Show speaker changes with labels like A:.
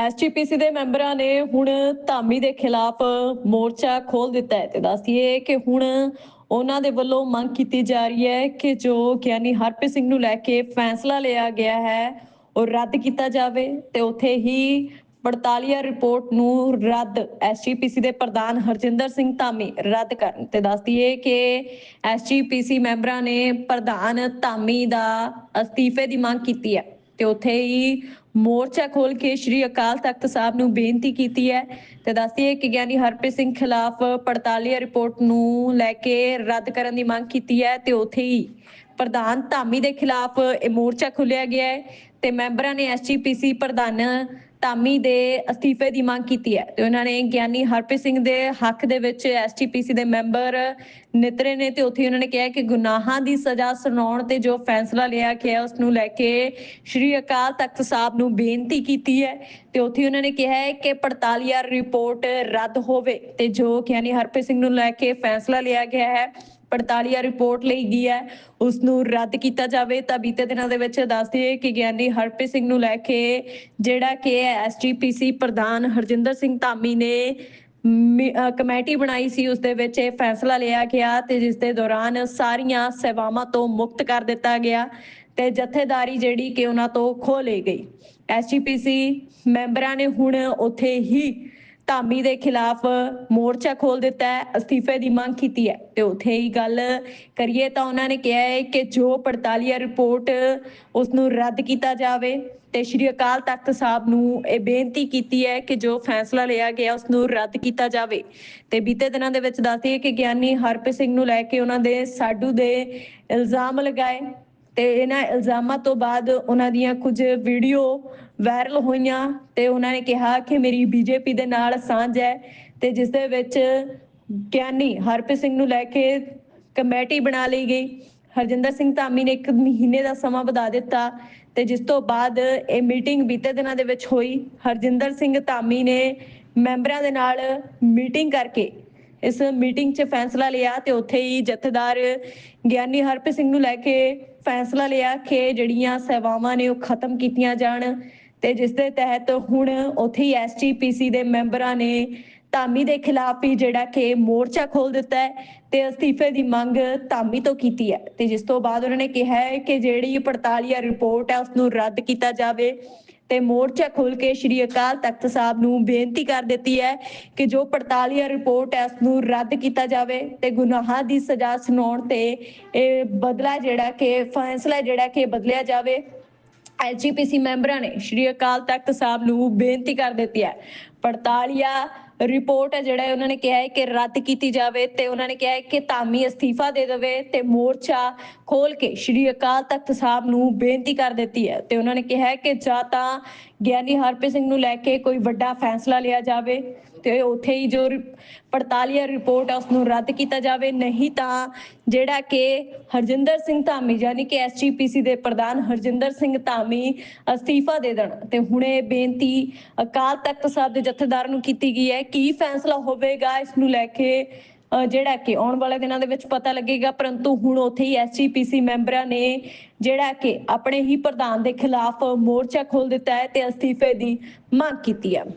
A: SGPC ਦੇ ਮੈਂਬਰਾਂ ਨੇ ਹੁਣ ਧਾਮੀ ਦੇ ਖਿਲਾਫ ਮੋਰਚਾ ਖੋਲ ਦਿੱਤਾ ਹੈ ਤੇ ਦੱਸਦੀਏ ਕਿ ਹੁਣ ਉਹਨਾਂ ਦੇ ਵੱਲੋਂ ਮੰਗ ਕੀਤੀ ਜਾ ਰਹੀ ਹੈ ਕਿ ਜੋ ਗਿਆਨੀ ਹਰਪ੍ਰੀਤ ਸਿੰਘ ਨੂੰ ਲੈ ਕੇ ਫੈਸਲਾ ਲਿਆ ਗਿਆ ਹੈ, ਉਹ ਰੱਦ ਕੀਤਾ ਜਾਵੇ ਤੇ ਉੱਥੇ ਹੀ ਪੜਤਾਲੀਆ ਰਿਪੋਰਟ ਨੂੰ ਰੱਦ ਐਸਜੀਪੀਸੀ ਦੇ ਪ੍ਰਧਾਨ ਹਰਜਿੰਦਰ ਸਿੰਘ ਧਾਮੀ ਰੱਦ ਕਰਨ ਤੇ ਦੱਸਦੀਏ ਕਿ ਐਸਜੀਪੀਸੀ ਮੈਂਬਰਾਂ ਨੇ ਪ੍ਰਧਾਨ ਧਾਮੀ ਦਾ ਅਸਤੀਫੇ ਦੀ ਮੰਗ ਕੀਤੀ ਹੈ। ਤੇ ਉੱਥੇ ਹੀ ਮੋਰਚਾ ਖੋਲ ਕੇ ਸ਼੍ਰੀ ਅਕਾਲ ਤਖਤ ਸਾਹਿਬ ਨੂੰ ਬੇਨਤੀ ਕੀਤੀ ਹੈ ਤੇ ਦੱਸਦੀਏ ਕਿ ਗਿਆਨੀ ਹਰਪ੍ਰੀਤ ਸਿੰਘ ਖਿਲਾਫ ਪੜਤਾਲੀਆ ਰਿਪੋਰਟ ਨੂੰ ਲੈ ਕੇ ਰੱਦ ਕਰਨ ਦੀ ਮੰਗ ਕੀਤੀ ਹੈ ਤੇ ਉੱਥੇ ਹੀ ਪ੍ਰਧਾਨ ਧਾਮੀ ਦੇ ਖਿਲਾਫ ਇਹ ਮੋਰਚਾ ਖੁੱਲਿਆ ਗਿਆ ਹੈ ਤੇ ਮੈਂਬਰਾਂ ਨੇ ਐਸਜੀਪੀਸੀ ਪ੍ਰਧਾਨ ਧਾਮੀ ਦੇ ਅਸਤੀਫੇ ਦੀ ਮੰਗ ਕੀਤੀ ਹੈ ਤੇ ਉਹਨਾਂ ਨੇ ਗਿਆਨੀ ਹਰਪ੍ਰੀਤ ਸਿੰਘ ਦੇ ਹੱਕ ਦੇ ਵਿੱਚ ਐਸਜੀਪੀਸੀ ਦੇ ਮੈਂਬਰ ਨਿਤਰੇ ਨੇ ਤੇ ਉੱਥੇ ਉਹਨਾਂ ਨੇ ਕਿਹਾ ਕਿ ਗੁਨਾਹਾਂ ਦੀ ਸਜ਼ਾ ਸੁਣਾਉਣ ਤੇ ਜੋ ਫੈਸਲਾ ਲਿਆ ਗਿਆ ਉਸ ਨੂੰ ਲੈ ਕੇ ਸ਼੍ਰੀ ਅਕਾਲ ਤਖਤ ਸਾਹਿਬ ਨੂੰ ਬੇਨਤੀ ਕੀਤੀ ਹੈ ਤੇ ਉੱਥੇ ਉਹਨਾਂ ਨੇ ਕਿਹਾ ਹੈ ਕਿ ਪੜਤਾਲੀਆ ਰਿਪੋਰਟ ਰੱਦ ਹੋਵੇ ਤੇ ਜੋ ਗਿਆਨੀ ਹਰਪ੍ਰੀਤ ਸਿੰਘ ਨੂੰ ਲੈ ਕੇ ਫੈਸਲਾ ਲਿਆ ਗਿਆ ਹੈ। ਪੜਤਾਲੀਆ ਰਿਪੋਰਟ ਲਈ ਗਈ ਹੈ ਉਸ ਨੂੰ ਰੱਦ ਕੀਤਾ ਜਾਵੇ, ਤਾਂ ਬੀਤੇ ਦਿਨਾਂ ਦੇ ਵਿੱਚ ਦੱਸਦੇ ਕਿ ਗਿਆਨੀ ਹਰਪ੍ਰੀਤ ਸਿੰਘ ਨੂੰ ਲੈ ਕੇ ਜਿਹੜਾ ਕਿ ਐਸਜੀਪੀਸੀ ਪ੍ਰਧਾਨ ਹਰਜਿੰਦਰ ਸਿੰਘ ਧਾਮੀ ਨੇ ਕਮੇਟੀ ਬਣਾਈ ਸੀ ਉਸ ਦੇ ਵਿੱਚ ਇਹ ਫੈਸਲਾ ਲਿਆ ਗਿਆ ਤੇ ਜਿਸ ਦੇ ਦੌਰਾਨ ਸਾਰੀਆਂ ਸੇਵਾਵਾਂ ਤੋਂ ਮੁਕਤ ਕਰ ਦਿੱਤਾ ਗਿਆ ਤੇ ਜਥੇਦਾਰੀ ਜਿਹੜੀ ਕਿ ਉਹਨਾਂ ਤੋਂ ਖੋਹ ਲਈ ਗਈ। ਐਸਜੀਪੀਸੀ ਮੈਂਬਰਾਂ ਨੇ ਹੁਣ ਉੱਥੇ ਹੀ ਧਾਮੀ ਦੇ ਖਿਲਾਫ ਮੋਰਚਾ ਖੋਲ ਦਿੱਤਾ ਹੈ, ਅਸਤੀਫੇ ਦੀ ਮੰਗ ਕੀਤੀ ਹੈ। ਤੇ ਉੱਥੇ ਹੀ ਗੱਲ ਕਰੀਏ ਤਾਂ ਉਹਨਾਂ ਨੇ ਕਿਹਾ ਹੈ ਕਿ ਜੋ ਪੜਤਾਲੀਆ ਰਿਪੋਰਟ ਉਸ ਨੂੰ ਰੱਦ ਕੀਤਾ ਜਾਵੇ ਤੇ ਸ਼੍ਰੀ ਅਕਾਲ ਤਖਤ ਸਾਹਿਬ ਨੂੰ ਇਹ ਬੇਨਤੀ ਕੀਤੀ ਹੈ ਕਿ ਜੋ ਫੈਸਲਾ ਲਿਆ ਗਿਆ ਉਸ ਨੂੰ ਰੱਦ ਕੀਤਾ ਜਾਵੇ। ਤੇ ਬੀਤੇ ਦਿਨਾਂ ਦੇ ਵਿੱਚ ਦੱਸਦੇ ਕਿ ਗਿਆਨੀ ਹਰਪ੍ਰੀਤ ਸਿੰਘ ਨੂੰ ਲੈ ਕੇ ਉਹਨਾਂ ਦੇ ਸਾਡੂ ਦੇ ਇਲਜ਼ਾਮ ਲਗਾਏ ਤੇ ਇਹਨਾਂ ਇਲਜ਼ਾਮਾਂ ਤੋਂ ਬਾਅਦ ਉਹਨਾਂ ਦੀਆਂ ਕੁਝ ਵੀਡੀਓ ਵਾਇਰਲ ਹੋਈਆਂ ਤੇ ਉਹਨਾਂ ਨੇ ਕਿਹਾ ਕਿ ਮੇਰੀ ਬੀਜੇਪੀ ਦੇ ਨਾਲ ਸਾਂਝ ਹੈ ਤੇ ਜਿਸ ਦੇ ਵਿੱਚ ਗਿਆਨੀ ਹਰਪ੍ਰੀਤ ਸਿੰਘ ਨੂੰ ਲੈ ਕੇ ਕਮੇਟੀ ਬਣਾ ਲਈ ਗਈ। ਹਰਜਿੰਦਰ ਸਿੰਘ ਧਾਮੀ ਨੇ ਇੱਕ ਮਹੀਨੇ ਦਾ ਸਮਾਂ ਵਧਾ ਦਿੱਤਾ ਤੇ ਜਿਸ ਤੋਂ ਬਾਅਦ ਇਹ ਮੀਟਿੰਗ ਬੀਤੇ ਦਿਨਾਂ ਦੇ ਵਿੱਚ ਹੋਈ। ਹਰਜਿੰਦਰ ਸਿੰਘ ਧਾਮੀ ਨੇ ਮੈਂਬਰਾਂ ਦੇ ਨਾਲ ਮੀਟਿੰਗ ਕਰਕੇ ਇਸ ਮੀਟਿੰਗ 'ਚ ਫੈਸਲਾ ਲਿਆ ਤੇ ਉੱਥੇ ਹੀ ਜਥੇਦਾਰ ਗਿਆਨੀ ਹਰਪ੍ਰੀਤ ਸਿੰਘ ਨੂੰ ਲੈ ਕੇ ਫੈਸਲਾ ਲਿਆ ਕਿ ਜਿਹੜੀਆਂ ਸੇਵਾਵਾਂ ਨੇ ਉਹ ਖਤਮ ਕੀਤੀਆਂ ਜਾਣ। ਤੇ ਜਿਸ ਦੇ ਤਹਿਤ ਹੁਣ ਉੱਥੇ ਹੀ ਐਸਜੀਪੀਸੀ ਦੇ ਮੈਂਬਰਾਂ ਨੇ ਧਾਮੀ ਦੇ ਖਿਲਾਫ ਹੀ ਜਿਹੜਾ ਕਿ ਮੋਰਚਾ ਖੋਲ ਦਿੱਤਾ ਹੈ ਤੇ ਅਸਤੀਫੇ ਦੀ ਮੰਗ ਧਾਮੀ ਤੋਂ ਕੀਤੀ ਹੈ। ਤੇ ਜਿਸ ਤੋਂ ਬਾਅਦ ਉਹਨਾਂ ਨੇ ਕਿਹਾ ਹੈ ਕਿ ਜਿਹੜੀ ਪੜਤਾਲੀਆ ਰਿਪੋਰਟ ਹੈ ਉਸ ਨੂੰ ਰੱਦ ਕੀਤਾ ਜਾਵੇ ਤੇ ਮੋਰਚਾ ਖੋਲ ਕੇ ਸ਼੍ਰੀ ਅਕਾਲ ਤਖਤ ਸਾਹਿਬ ਨੂੰ ਬੇਨਤੀ ਕਰ ਦਿੱਤੀ ਹੈ ਕਿ ਜੋ ਪੜਤਾਲੀਆ ਰਿਪੋਰਟ ਹੈ ਉਸ ਨੂੰ ਰੱਦ ਕੀਤਾ ਜਾਵੇ ਤੇ ਗੁਨਾਹਾਂ ਦੀ ਸਜ਼ਾ ਸੁਣਾਉਣ ਤੇ ਇਹ ਬਦਲਾ ਜਿਹੜਾ ਕਿ ਫੈਸਲਾ ਜਿਹੜਾ ਕਿ ਬਦਲਿਆ ਜਾਵੇ। ਐਲਜੀਪੀਸੀ ਮੈਂਬਰਾਂ ਨੇ ਸ਼੍ਰੀ ਅਕਾਲ ਤਖਤ ਸਾਹਿਬ ਨੂੰ ਬੇਨਤੀ ਕਰ ਦਿੱਤੀ ਹੈ। ਪੜਤਾਲੀਆ ਰਿਪੋਰਟ ਹੈ ਜਿਹੜਾ ਉਹਨਾਂ ਨੇ ਕਿਹਾ ਹੈ ਕਿ ਰੱਦ ਕੀਤੀ ਜਾਵੇ ਤੇ ਉਹਨਾਂ ਨੇ ਕਿਹਾ ਹੈ ਕਿ ਧਾਮੀ ਅਸਤੀਫਾ ਦੇ ਦੇਵੇ ਤੇ ਮੋਰਚਾ ਖੋਲ ਕੇ ਸ਼੍ਰੀ ਅਕਾਲ ਤਖਤ ਸਾਹਿਬ ਨੂੰ ਬੇਨਤੀ ਕਰ ਦਿੱਤੀ ਹੈ ਤੇ ਉਹਨਾਂ ਨੇ ਕਿਹਾ ਹੈ ਕਿ ਜਾਂ ਤਾਂ ਗਿਆਨੀ ਹਰਪ੍ਰੀਤ ਸਿੰਘ ਨੂੰ ਲੈ ਕੇ ਕੋਈ ਵੱਡਾ ਫੈਸਲਾ ਲਿਆ ਜਾਵੇ। ਤੇ ਉੱਥੇ ਹੀ ਜੋ ਪੜਤਾਲੀਆ ਰਿਪੋਰਟ ਹੈ ਉਸ ਨੂੰ ਰੱਦ ਕੀਤਾ ਜਾਵੇ। ਨਹੀਂ ਤਾਂ ਜਿਹੜਾ ਕਿ ਹਰਜਿੰਦਰ ਸਿੰਘ ਧਾਮੀ, ਯਾਨੀ ਕਿ ਐਸਜੀਪੀਸੀ ਦੇ ਪ੍ਰਧਾਨ ਹਰਜਿੰਦਰ ਸਿੰਘ ਧਾਮੀ ਅਸਤੀਫਾ ਦੇ ਦੇਣ। ਤੇ ਹੁਣ ਬੇਨਤੀ ਅਕਾਲ ਤਖਤ ਸਾਹਿਬ ਦੇ ਜਥੇਦਾਰ ਨੂੰ ਕੀਤੀ ਗਈ ਹੈ ਕੀ ਫੈਸਲਾ ਹੋਵੇਗਾ ਇਸ ਨੂੰ ਲੈ ਕੇ ਜਿਹੜਾ ਕਿ ਆਉਣ ਵਾਲੇ ਦਿਨਾਂ ਦੇ ਵਿੱਚ ਪਤਾ ਲੱਗੇਗਾ। ਪਰੰਤੂ ਹੁਣ ਉੱਥੇ ਹੀ ਐਸਜੀਪੀਸੀ ਮੈਂਬਰਾਂ ਨੇ ਜਿਹੜਾ ਕਿ ਆਪਣੇ ਹੀ ਪ੍ਰਧਾਨ ਦੇ ਖਿਲਾਫ ਮੋਰਚਾ ਖੋਲ ਦਿੱਤਾ ਹੈ ਤੇ ਅਸਤੀਫੇ ਦੀ ਮੰਗ ਕੀਤੀ ਹੈ।